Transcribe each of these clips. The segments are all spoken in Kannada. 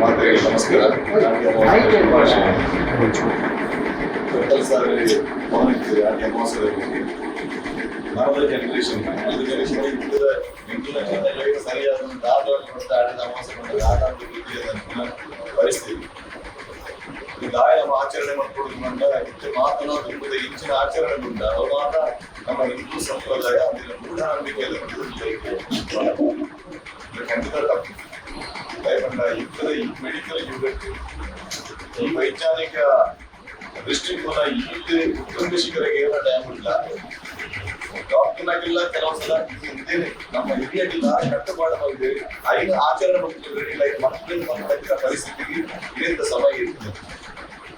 ಮಾತ್ರೆಗೆ ನಮಸ್ಕಾರ ಭಾಷೆ ಸಾರಿ ಫೋನ್ ಇರ್ತದೆ ಯಾಕೆ ಮೋಸದಲ್ಲಿ ನಮ್ಮದ ಜನರೇಷನ್ ಇದು ಜನರೇಷನ್ ಇದ್ದದ ಎಂಟು ಲಕ್ಷ ಸರಿಯಾದ ದಾಖಲೆ ಕೊಡ್ತಾ ಆಡಿದ ಮೋಸ ಕೊಟ್ಟರೆ ಆಟ ಪರಿಸ್ಥಿತಿ ಈ ದಾಯ ನಮ್ಮ ಆಚರಣೆ ಮಾಡ್ಕೊಡುದು ಮಂಡ ಇಷ್ಟು ಮಾತನಾಡು ಎಂಬುದು ಇಂಚಿನ ಆಚರಣೆ ಉಂಟ ಅವು ಮಾತ್ರ ನಮ್ಮ ಹಿಂದೂ ಸಂಪ್ರದಾಯ ಅದರ ಮೂಢನಂಬಿಕೆಯಲ್ಲಿ ಬಂದಿದ್ದು ಖಂಡಿತ ಯುಗಕ್ಕೆ ಈ ವೈಜ್ಞಾನಿಕ ದೃಷ್ಟಿಕೋನ ಈಗ ಉತ್ತುಂಗ ಶಿಖರಿಗೆ ಏನೋ ಟೈಮ್ ಇಲ್ಲ. ಡಾಕ್ಟರ್ನಾಗಿಲ್ಲ ಕೆಲವು ಸಲ ನಮ್ಮ ಹಿರಿಯರಿಲ್ಲ ಬಂದಿದೆ ಐದು ಆಚರಣೆ ಮಾಡ್ತಿದ್ರೆ ಇಲ್ಲ. ಮಕ್ಕಳಿಂದ ಮಕ್ಕಳ ಪರಿಸ್ಥಿತಿಗೆ ಇದರಿಂದ ಸಮಯ ಇರ್ತದೆ.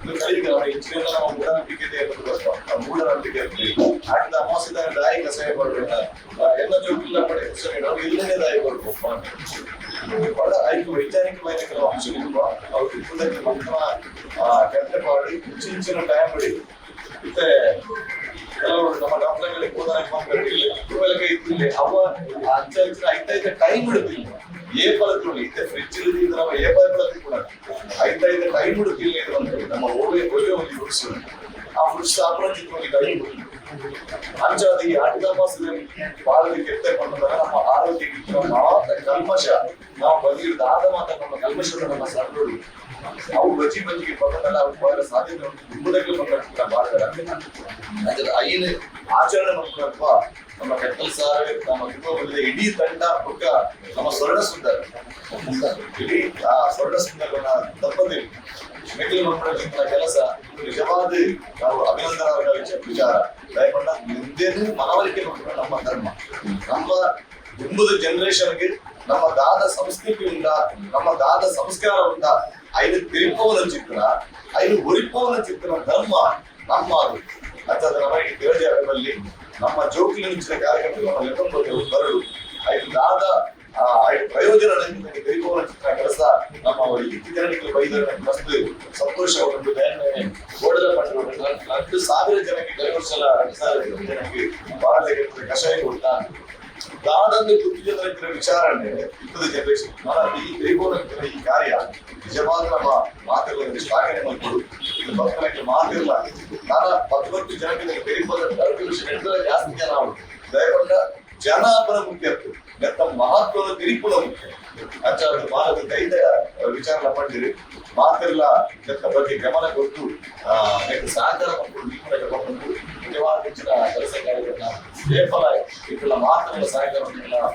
ಇದು ಕಲಿಗೆ ನಮ್ಮ ಹೆಚ್ಚಿನ ನಮ್ಮ ಮೂಢನಂಬಿಕೆ ಇದೆ ಅನ್ನೋದು ಗೊತ್ತು. ಆ ಮೂಢನಂಬಿಕೆ ಇರ್ತದೆ ಆಡಿದ ಅಮಾವಾಸ್ಯದ ದಾಯಿ ಕಸಾಯ ಬರ್ಬೇಡ ಎಲ್ಲ ಜೋಕಿಲ್ಲ ಪಡೆ ನಾವು ಇಲ್ಲೇ ದಾಯಿ ಬಹಳ ಐದು ವೈಜ್ಞಾನಿಕమైన ಕೆಲವು ಅಂಶಗಳಿರುವ ಅವ್ರು ಇಪ್ಪದಕ್ಕೆ ಮಂತ್ರ ಹೆಚ್ಚು ಹೆಚ್ಚಿನ ಟೈಮ್ ಬಿಡಿ ಮತ್ತೆ ಕೆಲವರು ನಮ್ಮ ಡಾಕ್ಟರ್ಗಳಿಗೆ ಓದಕ್ಕೆ ಮಾತಾಡಿಲ್ಲ ಇವೆಲ್ಲ ಇದ್ದಿಲ್ಲ ಅವ ಅಂಚ ಐದೈದು ಟೈಮ್ ಬಿಡುತ್ತಿಲ್ಲ ಏ ಫಲದಲ್ಲಿ ಇದೆ ಫ್ರಿಡ್ಜ್ ಇಲ್ಲದೆ ನಾವು ಏ ಕೂಡ ಐದೈದು ಟೈಮ್ ಬಿಡುತ್ತಿಲ್ಲ ಇದು ಅಂತ ನಮ್ಮ ಓವೆ ಒಳ್ಳೆ ಒಂದು ಫ್ರೂಟ್ಸ್ ಆ ಫ್ರಿಡ್ಜ್ ಅಪರಾಜಿತವಾಗಿ ಟೈಮ್ ಅಂಚಾದ ಈ ಆಟಿದ ಮಾಸದಲ್ಲಿ ಬಾಳಲ್ಲಿ ಕೆತ್ತೆ ನಮ್ಮ ಆರೋಗ್ಯಕ್ಕೆ ಮಾತ್ರ ಕಲ್ಮಶ. ನಾವು ಬಂದಿರೋದು ಆದ ಮಾತ್ರ ನಮ್ಮ ಕಲ್ಮಶದ ನಮ್ಮ ಸಣ್ಣೋಡಿ ಅವು ಬಜಿ ಬಜಿಗೆ ಪಕ್ಕದಲ್ಲ ಬಹಳ ಸಾಧ್ಯತೆ ನಿಮ್ಮದಕ್ಕೆ ಬಂದ ಮಾಡ್ತಾರೆ. ಅದರ ಐನ ಆಚರಣೆ ಮಾಡ್ಕೊಳಪ್ಪ. ನಮ್ಮ ಕೆಟ್ಟಲ್ ಸಾರ್, ನಮ್ಮ ತುಂಬ ಬಂದಿದೆ ಇಡೀ ತಂಡ ಪಕ್ಕ ನಮ್ಮ ಸ್ವರ್ಣ ಸುಂದರ. ಇಡೀ, ಆ, ಸ್ವರ್ಣ ಸುಂದರನ ತಪ್ಪದೆ ಮೆಟ್ಟಿಲು ಮಕ್ಕಳ ಕೆಲಸ ನಿಜವಾದ ನಾವು ಅಭಿನಂದನ ವಿಚ- ವಿಚಾರ. ದಯಪಂಡ ಮುಂದೇನು ಮನವರಿಕೆ ಮಾಡ್ಕೊಂಡು ನಮ್ಮ ಧರ್ಮ. ನಮ್ಮ ಮುಂಬದ ಜನರೇಷನ್ಗೆ ನಮ್ಮ ದಾದ ಸಂಸ್ಕೃತಿ ಉಂಟ ನಮ್ಮ ದಾದ ಸಂಸ್ಕಾರ ಉಂಟ ಐದು ತಿರುಪವನ ಚಿತ್ರ, ಐದು ಒರಿಪವನ ಚಿತ್ರ ಧರ್ಮ ನಮ್ಮ ಅದು. ಅಥವಾ ನಮಗೆ ನಮ್ಮ ಜೋಕಿನ ನಿಂಚಿನ ಕಾರ್ಯಕ್ರಮ ನಮ್ಮ ಲೆಕ್ಕಂಬರು ಬರಲು ಐದು ದಾದ ಐದು ಪ್ರಯೋಜನ ನನಗೆ ತಿರುಪವನ ಚಿತ್ರ ಕೆಲಸ ನಮ್ಮ ಜನರಿಗೆ ಬೈದರೆ ಮಸ್ತು ಸಂತೋಷ ಒಂದು ಓಡದ ಪಟ್ಟಣ ಹತ್ತು ಸಾವಿರ ಜನಕ್ಕೆ ಕೈ ಸಲ ಹತ್ತು ಸಾವಿರ ಜನಕ್ಕೆ ಬಹಳ ಕಷಾಯ ಕೊಡ್ತಾ ದಾದಂದು ಗುರುತು ಜನರ ವಿಚಾರಣೆ ಇಪ್ಪದ ಜನರೇಷನ್ ನಾನು ಈ ಕೈಗೋನ ಈ ಕಾರ್ಯ ನಿಜವಾದ ನಮ್ಮ ಮಾತುಗಳನ್ನು ಶ್ಲಾಘನೆ ಮಾಡ್ಕೊಡು ಇದು ಭಕ್ತನಿಗೆ ಮಾತಿಲ್ಲ ನಾನು ಹತ್ತೊಂಬತ್ತು ಜನಕ್ಕೆ ಕೈಗೋದ ವಿಷಯ ನಡೆದರೆ ಜಾಸ್ತಿ ಜನ ಅವರು ದಯಗೊಂಡ ಜನ ಅಪರ ಮುಖ್ಯ ನೆತ್ತ ಮಹತ್ವದ ತಿರುಪುಲ ಮುಖ್ಯ ಆಚಾರ್ಯ ಮಾನವ ಕೈದ ವಿಚಾರ ಮಾಡಿದಿರಿ ಮಾತೆಲ್ಲ ನೆತ್ತ ಬಗ್ಗೆ ಗಮನ ಕೊಟ್ಟು ಆ ನೆತ್ತ ಸಹಕಾರ ಮಾಡ್ಕೊಂಡು ನಿಮ್ಮ ತಗೊಂಡು ನಿಜವಾದ ಹೆಚ್ಚಿನ ಕೆಲಸ ಕಾರ್ಯಗಳನ್ನ ಏಫಲ ಇವುಗಳ ಮಾತುಗಳ ಸಹಕಾರ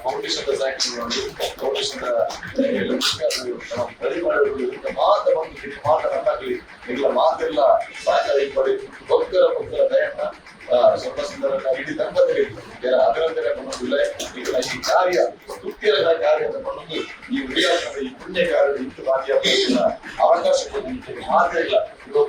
ಫೌಂಡೇಶನ್ ಸಹಕಾರ ಫೌಂಡೇಶನ್ ಪರಿಮಾಣಗಳು ಮಾತ ಬಂದು ಮಾತ ನನ್ನಾಗಲಿ ಇಲ್ಲ ಮಾತೆಲ್ಲ ಸಹಕಾರ ಇಪ್ಪಡಿ ಭಕ್ತರ ಭಕ್ತರ ದಯನ್ನ ಸ್ವಲ್ಪ ಸುಂದರ ಇಡೀ ದಂಪತಿಗೆ ಅಭಿನಂದನೆ ಬಂದಿಲ್ಲ ಈಗ ಈ ಕಾರ್ಯ ಸ್ತುತಿಯ ಕಾರ್ಯ ಬಂದು ಈ ಉಡಿಯಾಟದ ಈ ಪುಣ್ಯ ಕಾರ್ಯದ ಇಟ್ಟು ಭಾಗಿಯಾಗ ಅವಕಾಶ ಕೊಟ್ಟು ಮಾತ್ರ ಇಲ್ಲ. ಇವಾಗ